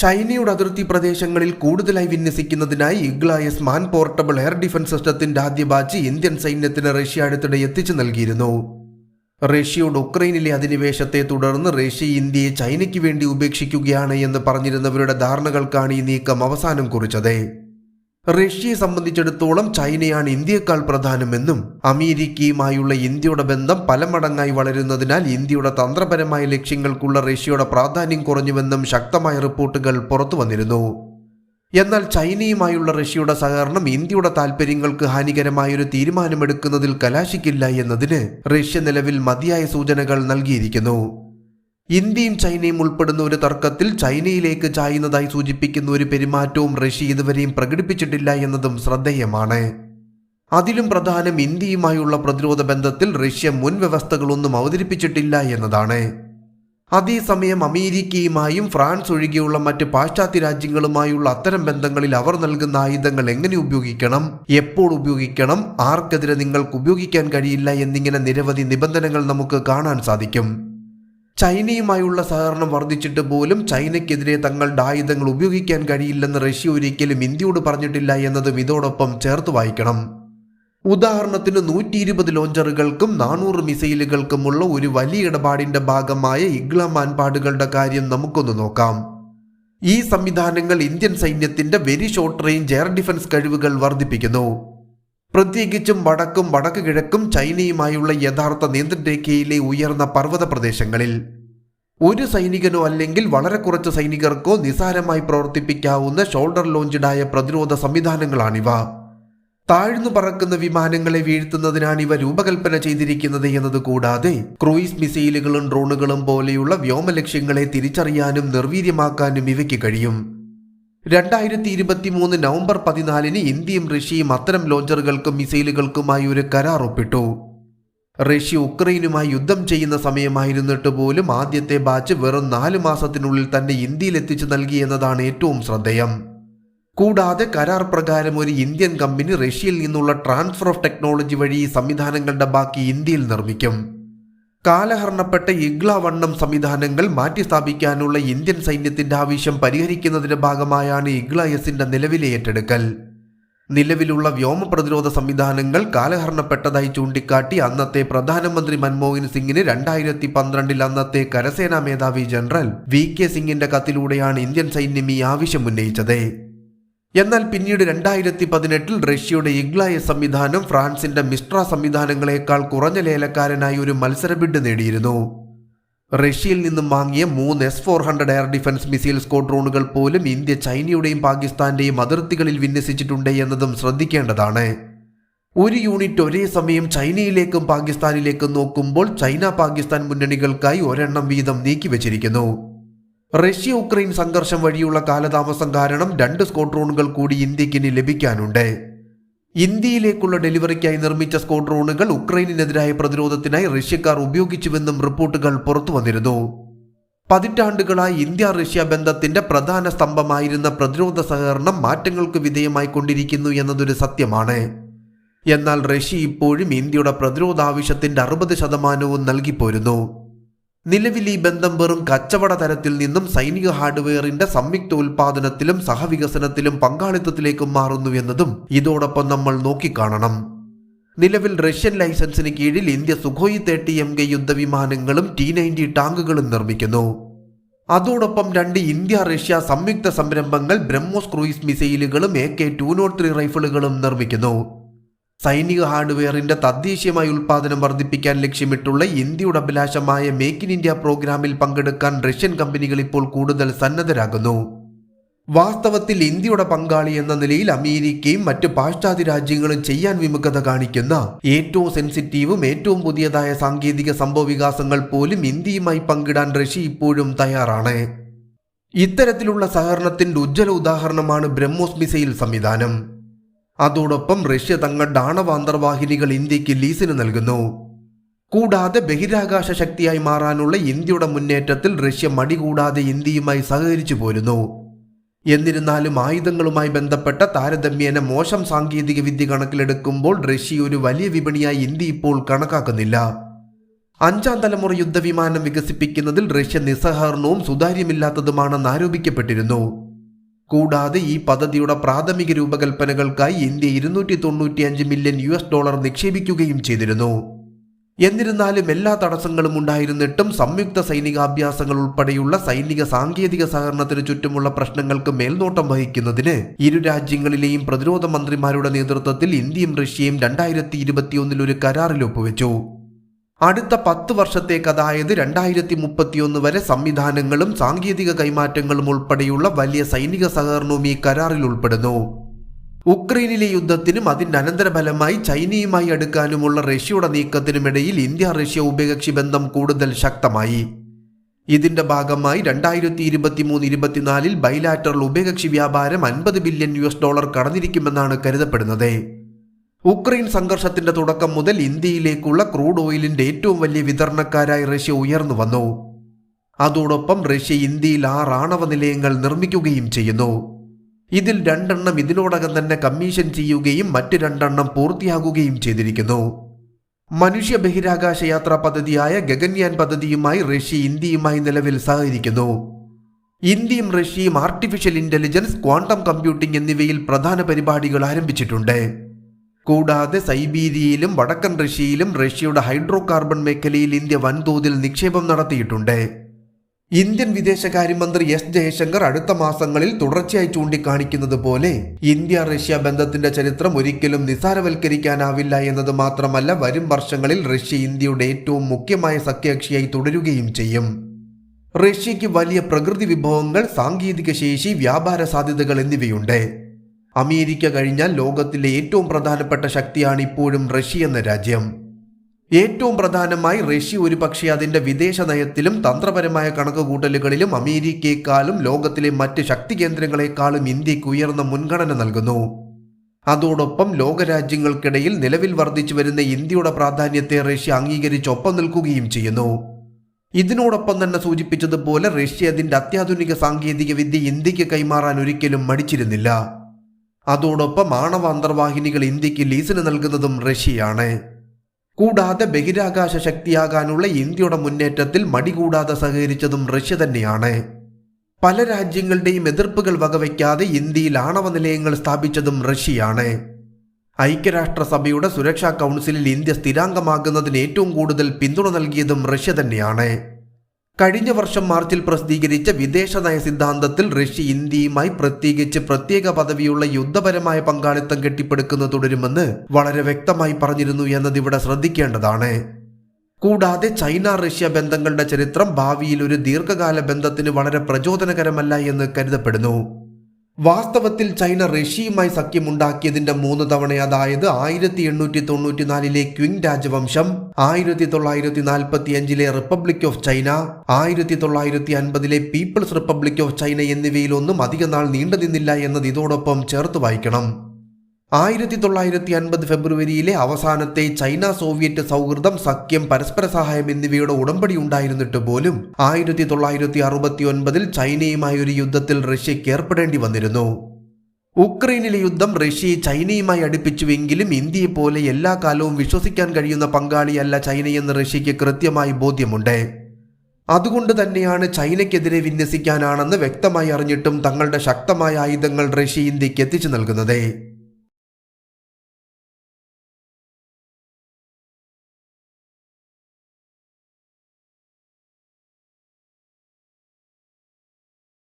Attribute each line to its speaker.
Speaker 1: ചൈനയുടെ അതിർത്തി പ്രദേശങ്ങളിൽ കൂടുതലായി വിന്യസിക്കുന്നതിനായി Igla S man portable air defence സിസ്റ്റത്തിന്റെ ആദ്യ ബാച്ച് ഇന്ത്യൻ സൈന്യത്തിന് റഷ്യ അടുത്തിടെ എത്തിച്ചു നൽകിയിരുന്നു. റഷ്യയുടെ ഉക്രൈനിലെ അധിനിവേശത്തെ തുടർന്ന് റഷ്യ ഇന്ത്യയെ ചൈനയ്ക്ക് വേണ്ടി ഉപേക്ഷിക്കുകയാണ് എന്ന് പറഞ്ഞിരുന്നവരുടെ ധാരണകൾക്കാണ് ഈ നീക്കം അവസാനം കുറിച്ചത്. റഷ്യയെ സംബന്ധിച്ചിടത്തോളം ചൈനയാണ് ഇന്ത്യയേക്കാൾ പ്രധാനമെന്നും അമേരിക്കയുമായുള്ള ഇന്ത്യയുടെ ബന്ധം പല മടങ്ങായി വളരുന്നതിനാൽ ഇന്ത്യയുടെ തന്ത്രപരമായ ലക്ഷ്യങ്ങൾക്കുള്ള റഷ്യയുടെ പ്രാധാന്യം കുറഞ്ഞുവെന്നും ശക്തമായ റിപ്പോർട്ടുകൾ പുറത്തു വന്നിരുന്നു. എന്നാൽ ചൈനയുമായുള്ള റഷ്യയുടെ സഹകരണം ഇന്ത്യയുടെ താൽപ്പര്യങ്ങൾക്ക് ഹാനികരമായൊരു തീരുമാനമെടുക്കുന്നതിൽ കലാശിക്കില്ല എന്നതിന് റഷ്യ നിലവിൽ മതിയായ സൂചനകൾ നൽകിയിരിക്കുന്നു. ഇന്ത്യയും ചൈനയും ഉൾപ്പെടുന്ന ഒരു തർക്കത്തിൽ ചൈനയിലേക്ക് ചായുന്നതായി സൂചിപ്പിക്കുന്ന ഒരു പെരുമാറ്റവും റഷ്യ ഇതുവരെയും പ്രകടിപ്പിച്ചിട്ടില്ല എന്നതും ശ്രദ്ധേയമാണ്. അതിലും പ്രധാനം ഇന്ത്യയുമായുള്ള പ്രതിരോധ ബന്ധത്തിൽ റഷ്യ മുൻ വ്യവസ്ഥകളൊന്നും അവതരിപ്പിച്ചിട്ടില്ല എന്നതാണ്. അതേസമയം അമേരിക്കയുമായും ഫ്രാൻസ് ഒഴികെയുള്ള മറ്റ് പാശ്ചാത്യ രാജ്യങ്ങളുമായുള്ള അത്തരം ബന്ധങ്ങളിൽ അവർ നൽകുന്ന ആയുധങ്ങൾ എങ്ങനെ ഉപയോഗിക്കണം എപ്പോൾ ഉപയോഗിക്കണം ആർക്കെതിരെ നിങ്ങൾക്ക് ഉപയോഗിക്കാൻ കഴിയില്ല എന്നിങ്ങനെ നിരവധി നിബന്ധനകൾ നമുക്ക് കാണാൻ സാധിക്കും. ചൈനയുമായുള്ള സഹകരണം വർദ്ധിച്ചിട്ട് പോലും ചൈനയ്ക്കെതിരെ തങ്ങളുടെ ആയുധങ്ങൾ ഉപയോഗിക്കാൻ കഴിയില്ലെന്ന് റഷ്യ ഒരിക്കലും ഇന്ത്യയോട് പറഞ്ഞിട്ടില്ല എന്നതും ഇതോടൊപ്പം ചേർത്ത് വായിക്കണം. ഉദാഹരണത്തിന് നൂറ്റി ഇരുപത് ലോഞ്ചറുകൾക്കും നാനൂറ് മിസൈലുകൾക്കുമുള്ള ഒരു വലിയ ഇടപാടിന്റെ ഭാഗമായ ഇഗ്ല മാൻപാടുകളുടെ കാര്യം നമുക്കൊന്ന് നോക്കാം. ഈ സംവിധാനങ്ങൾ ഇന്ത്യൻ സൈന്യത്തിന്റെ very short range air defence കഴിവുകൾ വർദ്ധിപ്പിക്കുന്നു. പ്രത്യേകിച്ചും വടക്കും വടക്ക് കിഴക്കും ചൈനയുമായുള്ള യഥാർത്ഥ നിയന്ത്രണരേഖയിലെ ഉയർന്ന പർവത പ്രദേശങ്ങളിൽ. ഒരു സൈനികനോ അല്ലെങ്കിൽ വളരെ കുറച്ച് സൈനികർക്കോ നിസാരമായി പ്രവർത്തിപ്പിക്കാവുന്ന ഷോൾഡർ ലോഞ്ചഡായ പ്രതിരോധ സംവിധാനങ്ങളാണിവ. താഴ്ന്നു പറക്കുന്ന വിമാനങ്ങളെ വീഴ്ത്തുന്നതിനാണ് ഇവ രൂപകൽപ്പന ചെയ്തിരിക്കുന്നത് എന്നത് കൂടാതെ ക്രൂയിസ് മിസൈലുകളും ഡ്രോണുകളും പോലെയുള്ള വ്യോമ ലക്ഷ്യങ്ങളെ തിരിച്ചറിയാനും നിർവീര്യമാക്കാനും ഇവയ്ക്ക് കഴിയും. രണ്ടായിരത്തി ഇരുപത്തി മൂന്ന് നവംബർ പതിനാലിന് ഇന്ത്യയും റഷ്യയും അത്തരം ലോഞ്ചറുകൾക്കും മിസൈലുകൾക്കുമായി ഒരു കരാർ ഒപ്പിട്ടു റഷ്യ ഉക്രൈനുമായി യുദ്ധം ചെയ്യുന്ന സമയമായിരുന്നിട്ട് പോലും ആദ്യത്തെ ബാച്ച് വെറും നാല് മാസത്തിനുള്ളിൽ തന്നെ ഇന്ത്യയിൽ എത്തിച്ചു നൽകി എന്നതാണ് ഏറ്റവും ശ്രദ്ധേയം. കൂടാതെ കരാർ പ്രകാരം ഒരു ഇന്ത്യൻ കമ്പനി റഷ്യയിൽ നിന്നുള്ള ട്രാൻസ്ഫർ ഓഫ് ടെക്നോളജി വഴി ഈ സംവിധാനങ്ങളുടെ ബാക്കി ഇന്ത്യയിൽ നിർമ്മിക്കും. കാലഹരണപ്പെട്ട ഇഗ്ല വണ്ണം സംവിധാനങ്ങൾ മാറ്റിസ്ഥാപിക്കാനുള്ള ഇന്ത്യൻ സൈന്യത്തിന്റെ ആവശ്യം പരിഹരിക്കുന്നതിന്റെ ഭാഗമായാണ് ഇഗ്ല എസിന്റെ നിലവിലെ ഏറ്റെടുക്കൽ. നിലവിലുള്ള വ്യോമ പ്രതിരോധ സംവിധാനങ്ങൾ കാലഹരണപ്പെട്ടതായി ചൂണ്ടിക്കാട്ടി അന്നത്തെ പ്രധാനമന്ത്രി മൻമോഹൻ സിംഗിന് രണ്ടായിരത്തി പന്ത്രണ്ടിൽ അന്നത്തെ കരസേനാ മേധാവി ജനറൽ വി കെ സിംഗിന്റെ കത്തിലൂടെയാണ് ഇന്ത്യൻ സൈന്യം ഈ ആവശ്യം ഉന്നയിച്ചത്. എന്നാൽ പിന്നീട് രണ്ടായിരത്തി പതിനെട്ടിൽ റഷ്യയുടെ ഇഗ്ലായ സംവിധാനം ഫ്രാൻസിന്റെ മിസ്ട്ര സംവിധാനങ്ങളെക്കാൾ കുറഞ്ഞ ലേലക്കാരനായി ഒരു മത്സര ബിഡ് നേടിയിരുന്നു. റഷ്യയിൽ നിന്നും വാങ്ങിയ മൂന്ന് S four hundred air defence missile സ്ക്വാഡ്രോണുകൾ പോലും ഇന്ത്യ ചൈനയുടെയും പാകിസ്ഥാന്റെയും അതിർത്തികളിൽ വിന്യസിച്ചിട്ടുണ്ട് എന്നതും ശ്രദ്ധിക്കേണ്ടതാണ്. ഒരു യൂണിറ്റ് ഒരേ സമയം ചൈനയിലേക്കും പാകിസ്ഥാനിലേക്കും നോക്കുമ്പോൾ ചൈന പാകിസ്ഥാൻ മുന്നണികൾക്കായി ഒരെണ്ണം വീതം നീക്കിവച്ചിരിക്കുന്നു. റഷ്യ ഉക്രൈൻ സംഘർഷം വഴിയുള്ള കാലതാമസം കാരണം രണ്ട് സ്ക്വാഡ്രോണുകൾ കൂടി ഇന്ത്യയ്ക്ക് ഇനി ലഭിക്കാനുണ്ട്. ഇന്ത്യയിലേക്കുള്ള ഡെലിവറിക്കായി നിർമ്മിച്ച സ്ക്വാഡ്രോണുകൾ ഉക്രൈനിനെതിരായ പ്രതിരോധത്തിനായി റഷ്യക്കാർ ഉപയോഗിച്ചുവെന്നും റിപ്പോർട്ടുകൾ പുറത്തു വന്നിരുന്നു. പതിറ്റാണ്ടുകളായി ഇന്ത്യ റഷ്യ ബന്ധത്തിന്റെ പ്രധാന സ്തംഭമായിരുന്ന പ്രതിരോധ സഹകരണം മാറ്റങ്ങൾക്ക് വിധേയമായി കൊണ്ടിരിക്കുന്നു എന്നതൊരു സത്യമാണ്. എന്നാൽ റഷ്യ ഇപ്പോഴും ഇന്ത്യയുടെ പ്രതിരോധ ആവശ്യത്തിന്റെ അറുപത് ശതമാനവും നൽകിപ്പോരുന്നു. നിലവിൽ ഈ ബന്ധം വെറും കച്ചവട തരത്തിൽ നിന്നും സൈനിക ഹാർഡ്വെയറിന്റെ സംയുക്ത ഉൽപാദനത്തിലും സഹവികസനത്തിലും പങ്കാളിത്തത്തിലേക്കും മാറുന്നു എന്നതും ഇതോടൊപ്പം നമ്മൾ നോക്കിക്കാണണം. നിലവിൽ റഷ്യൻ ലൈസൻസിന് കീഴിൽ India Sukhoi thirty M K യുദ്ധവിമാനങ്ങളും T ninety ടാങ്കുകളും നിർമ്മിക്കുന്നു. അതോടൊപ്പം രണ്ട് ഇന്ത്യ റഷ്യ സംയുക്ത സംരംഭങ്ങൾ BrahMos cruise മിസൈലുകളും A K two nought three റൈഫിളുകളും നിർമ്മിക്കുന്നു. സൈനിക ഹാർഡ്വെയറിന്റെ തദ്ദേശീയമായ ഉൽപാദനം വർദ്ധിപ്പിക്കാൻ ലക്ഷ്യമിട്ടുള്ള ഇന്ത്യയുടെ അഭിലാഷമായ മേക്ക് ഇൻ ഇന്ത്യ പ്രോഗ്രാമിൽ പങ്കെടുക്കാൻ റഷ്യൻ കമ്പനികൾ ഇപ്പോൾ കൂടുതൽ സന്നദ്ധരാകുന്നു. വാസ്തവത്തിൽ ഇന്ത്യയുടെ പങ്കാളി എന്ന നിലയിൽ അമേരിക്കയും മറ്റ് പാശ്ചാത്യ രാജ്യങ്ങളും ചെയ്യാൻ വിമുഖത കാണിക്കുന്ന ഏറ്റവും സെൻസിറ്റീവും ഏറ്റവും പുതിയതായ സാങ്കേതിക സംഭവ വികാസങ്ങൾ പോലും ഇന്ത്യയുമായി പങ്കിടാൻ റഷ്യ ഇപ്പോഴും തയ്യാറാണ്. ഇത്തരത്തിലുള്ള സഹകരണത്തിന്റെ ഉജ്ജ്വല ഉദാഹരണമാണ് ബ്രഹ്മോസ് മിസൈൽ സംവിധാനം. അതോടൊപ്പം റഷ്യ തങ്ങളുടെ ആണവാന്തർവാഹിനികൾ ഇന്ത്യയ്ക്ക് ലീസിന് നൽകുന്നു. കൂടാതെ ബഹിരാകാശ ശക്തിയായി മാറാനുള്ള ഇന്ത്യയുടെ മുന്നേറ്റത്തിൽ റഷ്യ മടികൂടാതെ ഇന്ത്യയുമായി സഹകരിച്ചു പോരുന്നു. എന്നിരുന്നാലും ആയുധങ്ങളുമായി ബന്ധപ്പെട്ട താരതമ്യേന മോശം സാങ്കേതിക വിദ്യ കണക്കിലെടുക്കുമ്പോൾ റഷ്യ ഒരു വലിയ വിപണിയായി ഇന്ത്യ ഇപ്പോൾ കണക്കാക്കുന്നില്ല. അഞ്ചാം തലമുറ യുദ്ധവിമാനം വികസിപ്പിക്കുന്നതിൽ റഷ്യ നിസ്സഹകരണവും സുതാര്യമില്ലാത്തതുമാണെന്ന് ആരോപിക്കപ്പെട്ടിരുന്നു. കൂടാതെ ഈ പദ്ധതിയുടെ പ്രാഥമിക രൂപകൽപ്പനകൾക്കായി ഇന്ത്യ ഇരുന്നൂറ്റി തൊണ്ണൂറ്റിയഞ്ച് മില്യൺ യു എസ് ഡോളർ നിക്ഷേപിക്കുകയും ചെയ്തിരുന്നു. എന്നിരുന്നാലും എല്ലാ തടസ്സങ്ങളും ഉണ്ടായിരുന്നിട്ടും സംയുക്ത സൈനികാഭ്യാസങ്ങൾ ഉൾപ്പെടെയുള്ള സൈനിക സാങ്കേതിക സഹകരണത്തിന് ചുറ്റുമുള്ള പ്രശ്നങ്ങൾക്ക് മേൽനോട്ടം വഹിക്കുന്നതിന് ഇരു രാജ്യങ്ങളിലെയും പ്രതിരോധ മന്ത്രിമാരുടെ നേതൃത്വത്തിൽ ഇന്ത്യയും റഷ്യയും രണ്ടായിരത്തി ഇരുപത്തിയൊന്നിൽ ഒരു കരാറിൽ ഒപ്പുവെച്ചു. അടുത്ത പത്ത് വർഷത്തേക്ക് അതായത് രണ്ടായിരത്തി മുപ്പത്തിയൊന്ന് വരെ സംവിധാനങ്ങളും സാങ്കേതിക കൈമാറ്റങ്ങളും ഉൾപ്പെടെയുള്ള വലിയ സൈനിക സഹകരണവും ഈ കരാറിൽ ഉൾപ്പെടുന്നു. ഉക്രൈനിലെ യുദ്ധത്തിനും അതിന്റെ അനന്തരഫലമായി ചൈനയുമായി അടുക്കാനുമുള്ള റഷ്യയുടെ നീക്കത്തിനുമിടയിൽ ഇന്ത്യ റഷ്യ ഉഭയകക്ഷി ബന്ധം കൂടുതൽ ശക്തമായി. ഇതിന്റെ ഭാഗമായി രണ്ടായിരത്തി ഇരുപത്തി മൂന്ന് ഇരുപത്തിനാലിൽ ബൈലാറ്ററൽ ഉഭയകക്ഷി വ്യാപാരം അൻപത് ബില്യൺ യു ഡോളർ കടന്നിരിക്കുമെന്നാണ് കരുതപ്പെടുന്നത്. ഉക്രൈൻ സംഘർഷത്തിന്റെ തുടക്കം മുതൽ ഇന്ത്യയിലേക്കുള്ള ക്രൂഡ് ഓയിലിന്റെ ഏറ്റവും വലിയ വിതരണക്കാരായി റഷ്യ ഉയർന്നു വന്നു. അതോടൊപ്പം റഷ്യ ഇന്ത്യയിൽ ആറ് ആണവ നിലയങ്ങൾ നിർമ്മിക്കുകയും ചെയ്യുന്നു. ഇതിൽ രണ്ടെണ്ണം ഇതിനോടകം തന്നെ കമ്മീഷൻ ചെയ്യുകയും മറ്റ് രണ്ടെണ്ണം പൂർത്തിയാകുകയും ചെയ്തിരിക്കുന്നു. മനുഷ്യ ബഹിരാകാശ യാത്രാ പദ്ധതിയായ ഗഗൻയാൻ പദ്ധതിയുമായി റഷ്യ ഇന്ത്യയുമായി നിലവിൽ സഹകരിക്കുന്നു. ഇന്ത്യയും റഷ്യയും ആർട്ടിഫിഷ്യൽ ഇന്റലിജൻസ് ക്വാണ്ടം കമ്പ്യൂട്ടിംഗ് എന്നിവയിൽ പ്രധാന പരിപാടികൾ ആരംഭിച്ചിട്ടുണ്ട്. കൂടാതെ സൈബീരിയയിലും വടക്കൻ റഷ്യയിലും റഷ്യയുടെ ഹൈഡ്രോ കാർബൺ മേഖലയിൽ ഇന്ത്യ വൻതോതിൽ നിക്ഷേപം നടത്തിയിട്ടുണ്ട്. ഇന്ത്യൻ വിദേശകാര്യമന്ത്രി എസ് ജയശങ്കർ അടുത്ത മാസങ്ങളിൽ തുടർച്ചയായി ചൂണ്ടിക്കാണിക്കുന്നത് പോലെ ഇന്ത്യ റഷ്യ ബന്ധത്തിന്റെ ചരിത്രം ഒരിക്കലും നിസാരവൽക്കരിക്കാനാവില്ല എന്നത് മാത്രമല്ല വരും വർഷങ്ങളിൽ റഷ്യ ഇന്ത്യയുടെ ഏറ്റവും മുഖ്യമായ സഖ്യകക്ഷിയായി തുടരുകയും ചെയ്യും. റഷ്യയ്ക്ക് വലിയ പ്രകൃതി വിഭവങ്ങൾ സാങ്കേതിക ശേഷി വ്യാപാര സാധ്യതകൾ എന്നിവയുണ്ട്. അമേരിക്ക കഴിഞ്ഞാൽ ലോകത്തിലെ ഏറ്റവും പ്രധാനപ്പെട്ട ശക്തിയാണ് ഇപ്പോഴും റഷ്യ എന്ന രാജ്യം. ഏറ്റവും പ്രധാനമായി റഷ്യ ഒരു പക്ഷേ അതിന്റെ വിദേശ നയത്തിലും തന്ത്രപരമായ കണക്കുകൂട്ടലുകളിലും അമേരിക്കയെക്കാളും ലോകത്തിലെ മറ്റ് ശക്തി കേന്ദ്രങ്ങളെക്കാളും ഇന്ത്യയ്ക്ക് ഉയർന്ന മുൻഗണന നൽകുന്നു. അതോടൊപ്പം ലോകരാജ്യങ്ങൾക്കിടയിൽ നിലവിൽ വർദ്ധിച്ചു വരുന്ന ഇന്ത്യയുടെ പ്രാധാന്യത്തെ റഷ്യ അംഗീകരിച്ചൊപ്പം നിൽക്കുകയും ചെയ്യുന്നു. ഇതിനോടൊപ്പം തന്നെ സൂചിപ്പിച്ചതുപോലെ റഷ്യ അതിന്റെ അത്യാധുനിക സാങ്കേതിക വിദ്യ ഇന്ത്യയ്ക്ക് കൈമാറാൻ ഒരിക്കലും മടിച്ചിരുന്നില്ല. അതോടൊപ്പം ആണവ അന്തർവാഹിനികൾ ഇന്ത്യയ്ക്ക് ലീസിന് നൽകുന്നതും റഷ്യയാണ്. കൂടാതെ ബഹിരാകാശ ശക്തിയാകാനുള്ള ഇന്ത്യയുടെ മുന്നേറ്റത്തിൽ മടികൂടാതെ സഹകരിച്ചതും റഷ്യ തന്നെയാണ്. പല രാജ്യങ്ങളുടെയും എതിർപ്പുകൾ വകവയ്ക്കാതെ ഇന്ത്യയിൽ ആണവ നിലയങ്ങൾ സ്ഥാപിച്ചതും റഷ്യയാണ്. ഐക്യരാഷ്ട്രസഭയുടെ സുരക്ഷാ കൗൺസിലിൽ ഇന്ത്യ സ്ഥിരാംഗമാകുന്നതിന് ഏറ്റവും കൂടുതൽ പിന്തുണ നൽകിയതും റഷ്യ തന്നെയാണ്. കഴിഞ്ഞ വർഷം മാർച്ചിൽ പ്രസിദ്ധീകരിച്ച വിദേശ നയ സിദ്ധാന്തത്തിൽ റഷ്യ ഇന്ത്യയുമായി പ്രത്യേകിച്ച് പ്രത്യേക പദവിയുള്ള യുദ്ധപരമായ പങ്കാളിത്തം കെട്ടിപ്പടുക്കുന്നത് തുടരുമെന്ന് വളരെ വ്യക്തമായി പറഞ്ഞിരുന്നു എന്നത് ഇവിടെ ശ്രദ്ധിക്കേണ്ടതാണ്. കൂടാതെ ചൈന റഷ്യ ബന്ധങ്ങളുടെ ചരിത്രം ഭാവിയിൽ ഒരു ദീർഘകാല ബന്ധത്തിന് വളരെ പ്രചോദനകരമല്ല എന്ന് കരുതപ്പെടുന്നു. വാസ്തവത്തിൽ ചൈന റഷ്യയുമായി സഖ്യമുണ്ടാക്കിയതിന്റെ മൂന്ന് തവണ അതായത് ആയിരത്തി എണ്ണൂറ്റി തൊണ്ണൂറ്റിനാലിലെ ക്വിങ് രാജവംശം ആയിരത്തി തൊള്ളായിരത്തി നാൽപ്പത്തി അഞ്ചിലെ റിപ്പബ്ലിക് ഓഫ് ചൈന ആയിരത്തി തൊള്ളായിരത്തി അൻപതിലെ പീപ്പിൾസ് റിപ്പബ്ലിക് ഓഫ് ചൈന എന്നിവയിലൊന്നും അധിക നാൾ നീണ്ടു നിന്നില്ല എന്നത് ഇതോടൊപ്പം ചേർത്ത് വായിക്കണം. ആയിരത്തി തൊള്ളായിരത്തി അൻപത് ഫെബ്രുവരിയിലെ അവസാനത്തെ ചൈന സോവിയറ്റ് സൗഹൃദം സഖ്യം പരസ്പര സഹായം എന്നിവയുടെ ഉടമ്പടി ഉണ്ടായിരുന്നിട്ട് പോലും ആയിരത്തി തൊള്ളായിരത്തി അറുപത്തി ഒൻപതിൽ ചൈനയുമായി ഒരു യുദ്ധത്തിൽ റഷ്യയ്ക്ക് ഏർപ്പെടേണ്ടി വന്നിരുന്നു. ഉക്രൈനിലെ യുദ്ധം റഷ്യയെ ചൈനയുമായി അടുപ്പിച്ചുവെങ്കിലും ഇന്ത്യയെ പോലെ എല്ലാ കാലവും വിശ്വസിക്കാൻ കഴിയുന്ന പങ്കാളിയല്ല ചൈനയെന്ന് റഷ്യയ്ക്ക് കൃത്യമായി ബോധ്യമുണ്ട്. അതുകൊണ്ട് തന്നെയാണ് ചൈനയ്ക്കെതിരെ വിന്യസിക്കാനാണെന്ന് വ്യക്തമായി അറിഞ്ഞിട്ടും തങ്ങളുടെ ശക്തമായ ആയുധങ്ങൾ റഷ്യ ഇന്ത്യയ്ക്ക് എത്തിച്ചു നൽകുന്നത്.